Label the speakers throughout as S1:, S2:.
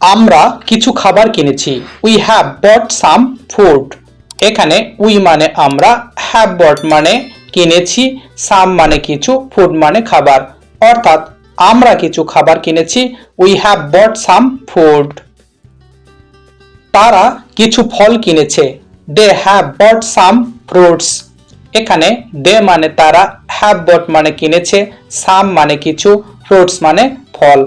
S1: আমরা কিছু খাবার কিনেছি। We have bought some food এখানে উই মানে আমরা হ্যাভ বট মানে কিনেছি সাম মানে কিছু ফুড মানে খাবার। অর্থাৎ আমরা কিছু খাবার কিনেছি we have bought some food তারা কিছু ফল কিনেছে। They have bought some fruits এখানে দে মানে তারা হ্যাভ বট মানে কিনেছে সাম মানে কিছু ফ্রুটস মানে ফল।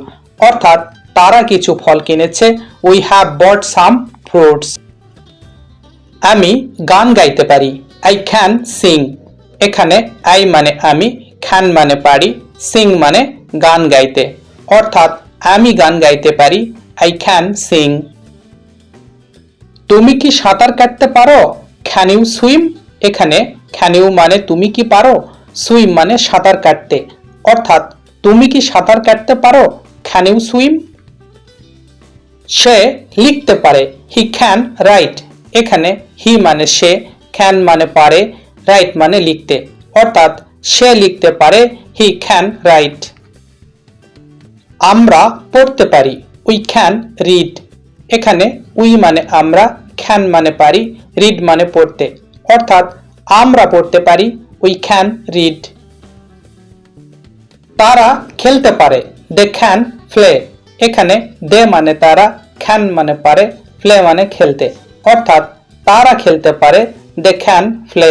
S1: অর্থাৎ তারা কিছু ফল কিনেছে। We have bought some fruits আমি গান গাইতে পারি। আই ক্যান সিং এখানে আই মানে আমি খ্যান মানে পারি সিং মানে গান গাইতে। অর্থাৎ আমি গান গাইতে পারি আই ক্যান সিং তুমি কি সাঁতার কাটতে পারো? ক্যান ইউ সুইম এখানে ক্যান ইউ মানে তুমি কি পারো? সুইম মানে সাঁতার কাটতে। অর্থাৎ তুমি কি সাঁতার কাটতে পারো? ক্যান ইউ সুইম সে লিখতে পারে হি ক্যান রাইট এখানে হি মানে সে ক্যান মানে পারে রাইট মানে লিখতে। অর্থাৎ সে লিখতে পারে হি ক্যান রাইট আমরা পড়তে পারি উই ক্যান রিড এখানে উই মানে আমরা ক্যান মানে পারি রিড মানে পড়তে। অর্থাৎ আমরা পড়তে পারি উই ক্যান রিড তারা খেলতে পারে দে ক্যান প্লে এখানে দে মানে তারা ক্যান মানে পারে প্লে মানে খেলতে। অর্থাৎ তারা খেলতে পারে, দে ক্যান প্লে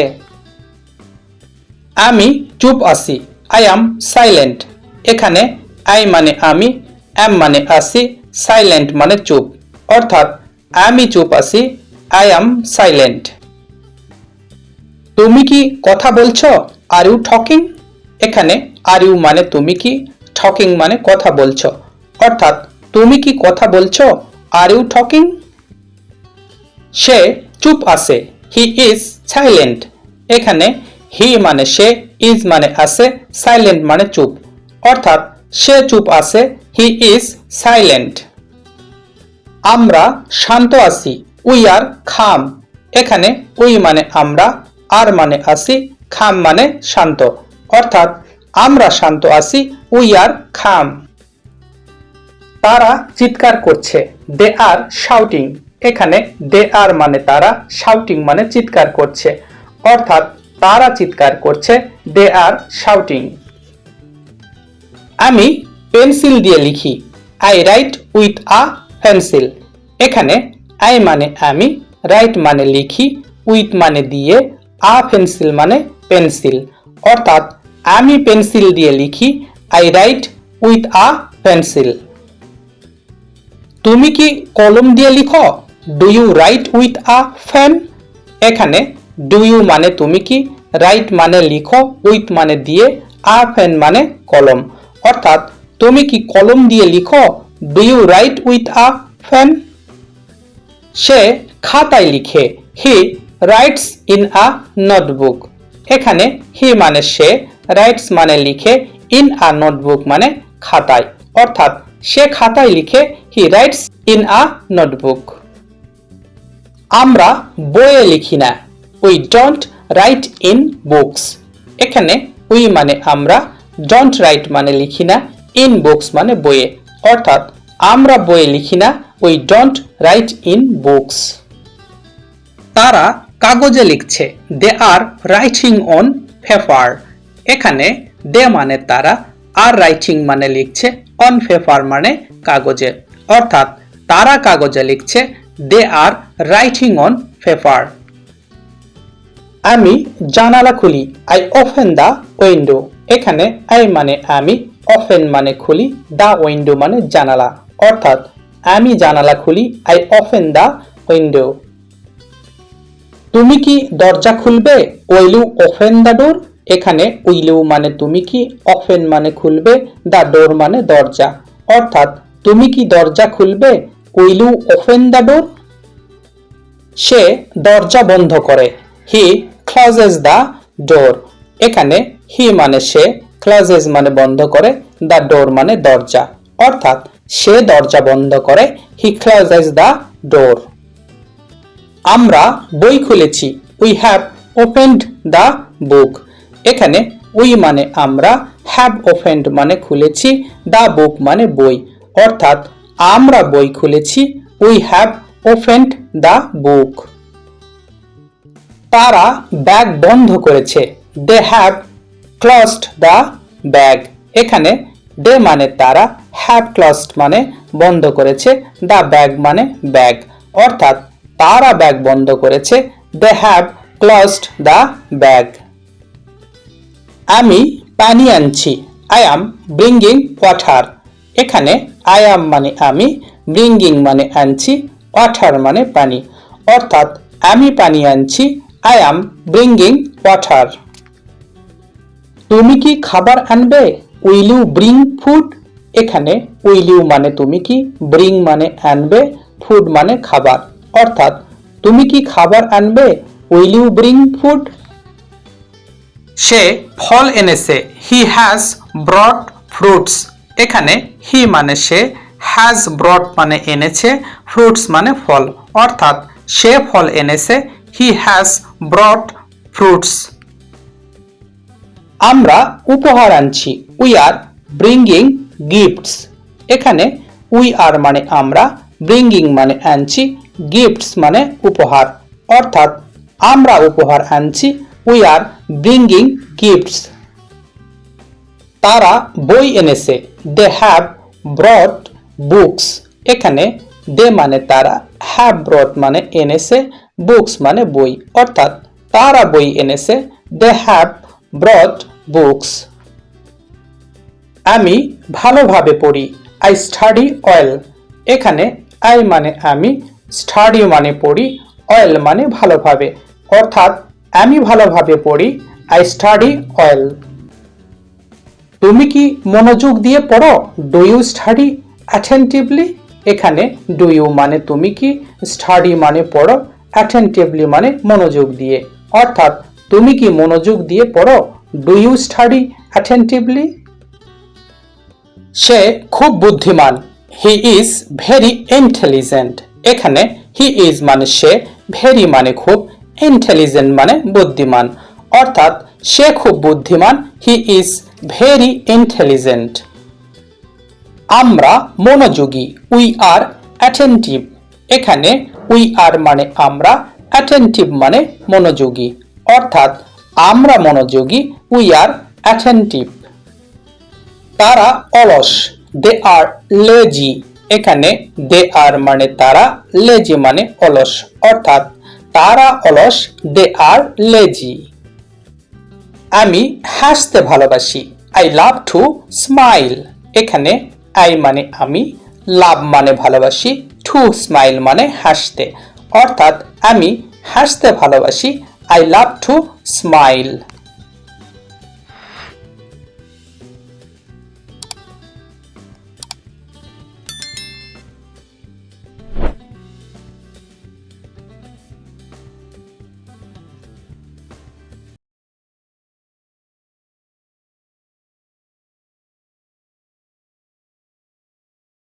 S1: আমি চুপ আছি, আই অ্যাম সাইলেন্ট। এখানে আই মানে আমি, অ্যাম মানে আসি, সাইলেন্ট মানে চুপ। অর্থাৎ আমি চুপ আছি, আই অ্যাম সাইলেন্ট। তুমি কি কথা বলছো? আর ইউ ঠকিং এখানে আর ইউ মানে তুমি কি ঠকিং মানে কথা বলছো। অর্থাৎ তুমি কি কথা বলছো? আর ইউ টকিং সে চুপ আছে। হি ইজ সাইলেন্ট এখানে হি মানে সে ইজ মানে আছে সাইলেন্ট মানে চুপ। অর্থাৎ সে চুপ আছে হি ইজ সাইলেন্ট আমরা শান্ত আছি উই আর খাম এখানে উই মানে আমরা, আর মানে আসি খাম মানে শান্ত। অর্থাৎ আমরা শান্ত আছি উই আর খাম তারা চিৎকার করছে। They are shouting. এখানে দে আর মানে তারা, শাউটিং মানে চিৎকার করছে। অর্থাৎ তারা চিৎকার করছে, দে আর শাউটিং। আমি পেন্সিল দিয়ে লিখি, I write with a pencil. এখানে আই মানে আমি, রাইট মানে লিখি, উইথ মানে দিয়ে, আ পেন্সিল মানে পেন্সিল। অর্থাৎ আমি পেন্সিল দিয়ে লিখি, I write with a pencil. তুমি কি কলম দিয়ে লিখো do you write with a pen এখানে ডু ইউ মানে তুমি কি রাইট মানে লিখো উইথ মানে দিয়ে আ ফ্যান মানে কলম। অর্থাৎ, তুমি কি কলম দিয়ে লিখো do you write with a pen সে খাতায় লিখে he writes in a notebook এখানে হি মানে সে রাইটস মানে লিখে ইন আ নোটবুক মানে খাতায়। অর্থাৎ সে খাতায় লিখে he writes in a notebook আমরা বইয়ে লিখি না we don't write in books এখানে উই মানে আমরা ডোন্ট রাইট মানে লিখি না ইন বুকস মানে বইয়ে। অর্থাৎ আমরা বইয়ে লিখি না we don't write in books তারা কাগজে লিখছে they are writing on paper এখানে দে মানে তারা, আর রাইটিং মানে লিখছে অন পেপার মানে কাগজে। অর্থাৎ তারা কাগজে লিখছে they are writing on paper আমি জানালা খুলি আই ওপেন দ্য উইন্ডো এখানে আই মানে আমি ওপেন মানে খুলি দ্য উইন্ডো মানে জানালা। অর্থাৎ আমি জানালা খুলি আই ওপেন দ্য উইন্ডো তুমি কি দরজা খুলবে? ইউ ওপেন দ্য ডোর এখানে উইল ইউ মানে তুমি কি ওপেন মানে খুলবে দ্য ডোর মানে দরজা। অর্থাৎ তুমি কি দরজা খুলবে, উইল ওপেন দ্য ডোর সে দরজা বন্ধ করে। He closes the door. এখানে হি মানে সে, ক্লোজেস মানে বন্ধ করে দ্য ডোর মানে দরজা। অর্থাৎ সে দরজা বন্ধ করে, হি ক্লোজেস দ্য ডোর। আমরা বই খুলেছি। We have opened the book. এখানে উই মানে আমরা হ্যাভ ওপেন্ড মানে খুলেছি দ্য বুক মানে বই। অর্থাৎ আমরা বই খুলেছি, we have opened the book তারা ব্যাগ বন্ধ করেছে they have closed the bag এখানে দে মানে তারা হ্যাভ ক্লসড মানে বন্ধ করেছে দ্য ব্যাগ মানে ব্যাগ অর্থাৎ তারা ব্যাগ বন্ধ করেছে they have closed the bag আমি পানি আনছি। আই অ্যাম ব্রিঙ্গিং ওয়াটার এখানে আই অ্যাম মানে আমি ব্রিঙ্গিং মানে আনছি ওয়াটার মানে পানি। অর্থাৎ আমি পানি আনছি আই অ্যাম ব্রিঙ্গিং ওয়াটার তুমি কি খাবার আনবে? উইল ইউ ব্রিং ফুড এখানে উইল ইউ মানে তুমি কি ব্রিং মানে আনবে ফুড মানে খাবার। অর্থাৎ তুমি কি খাবার আনবে? উইল ইউ ব্রিং ফুড সে ফল এনেছে। হি হ্যাজ ব্রড ফ্রুটস এখানে হি মানে সে হ্যাজ ব্রড মানে এনেছে ফ্রুটস মানে ফল। অর্থাৎ সে ফল এনেছে হি হ্যাজ ব্রড ফ্রুটস আমরা উপহার আনছি। উই আর ব্রিঙ্গিং গিফটস এখানে উই আর মানে আমরা ব্রিঙ্গিং মানে আনছি গিফটস মানে উপহার। অর্থাৎ আমরা উপহার আনছি উই আর ব্রিঙ্গিং গিফটস তারা বই এনেছে। দে হ্যাভ ব্রড বুকস এখানে দে মানে তারা হ্যাভ ব্রড মানে এনেছে বুকস মানে বই। অর্থাৎ তারা বই এনেছে দে হ্যাভ ব্রড বুকস আমি ভালোভাবে পড়ি। আই স্টাডি অয়েল এখানে আই মানে আমি স্টাডি মানে পড়ি অয়েল মানে ভালোভাবে। অর্থাৎ আমি ভালোভাবে পড়ি আই স্টাডি অয়েল তুমি কি মনোযোগ দিয়ে পড়ো? ডু ইউ স্টাডি অ্যাটেন্টিভলি এখানে ডু ইউ মানে তুমি কি? স্টাডি মানে পড়ো অ্যাটেন্টিভলি মানে মনোযোগ দিয়ে। অর্থাৎ তুমি কি মনোযোগ দিয়ে পড়ো? ডু ইউ স্টাডি অ্যাটেন্টিভলি সে খুব বুদ্ধিমান। হি ইজ ভেরি ইন্টেলিজেন্ট এখানে হি ইজ মানে সে ভেরি মানে খুব ইন্টেলিজেন্ট মানে বুদ্ধিমান। অর্থাৎ সে খুব বুদ্ধিমান হি ইজ ভেরি ইন্টেলিজেন্ট আমরা মনোযোগী উই আর অ্যাটেন্টিভ এখানে উই আর মানে আমরা অ্যাটেন্টিভ মানে মনোযোগী। অর্থাৎ আমরা মনোযোগী উই আর অ্যাটেন্টিভ তারা অলস দে আর লেজি এখানে দে আর মানে তারা লেজি মানে অলস। অর্থাৎ তারা অলস, দে আর লেজি। আমি হাসতে ভালোবাসি আই লাভ টু স্মাইল এখানে আই মানে আমি লাভ মানে ভালোবাসি টু স্মাইল মানে হাসতে। অর্থাৎ আমি হাসতে ভালোবাসি আই লাভ টু স্মাইল